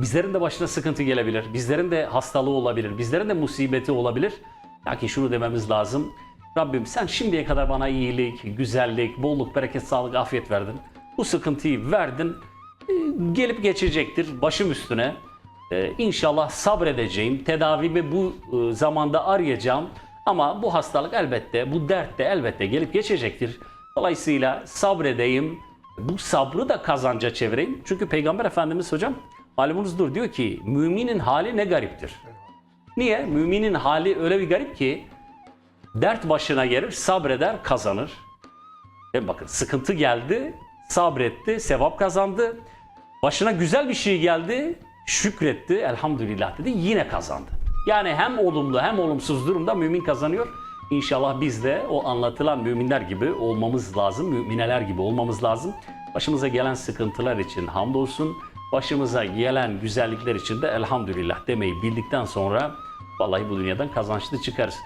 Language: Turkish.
Bizlerin de başına sıkıntı gelebilir. Bizlerin de hastalığı olabilir. Bizlerin de musibeti olabilir. Lakin şunu dememiz lazım. Rabbim sen şimdiye kadar bana iyilik, güzellik, bolluk, bereket, sağlık, afiyet verdin. Bu sıkıntıyı verdin. Ee, Gelip geçecektir başım üstüne. Ee, İnşallah sabredeceğim. Tedavimi bu e, zamanda arayacağım. Ama bu hastalık elbette, bu dert de elbette gelip geçecektir. Dolayısıyla sabredeyim. Bu sabrı da kazanca çevireyim. Çünkü Peygamber Efendimiz hocam malumunuzdur diyor ki müminin hali ne gariptir. Niye? Müminin hali öyle bir garip ki dert başına gelir, sabreder, kazanır. Ve bakın sıkıntı geldi, sabretti, sevap kazandı. Başına güzel bir şey geldi, şükretti, elhamdülillah dedi, yine kazandı. Yani hem olumlu hem olumsuz durumda mümin kazanıyor. İnşallah biz de o anlatılan müminler gibi olmamız lazım, mümineler gibi olmamız lazım. Başımıza gelen sıkıntılar için hamdolsun, başımıza gelen güzellikler için de elhamdülillah demeyi bildikten sonra vallahi bu dünyadan kazançlı çıkarız.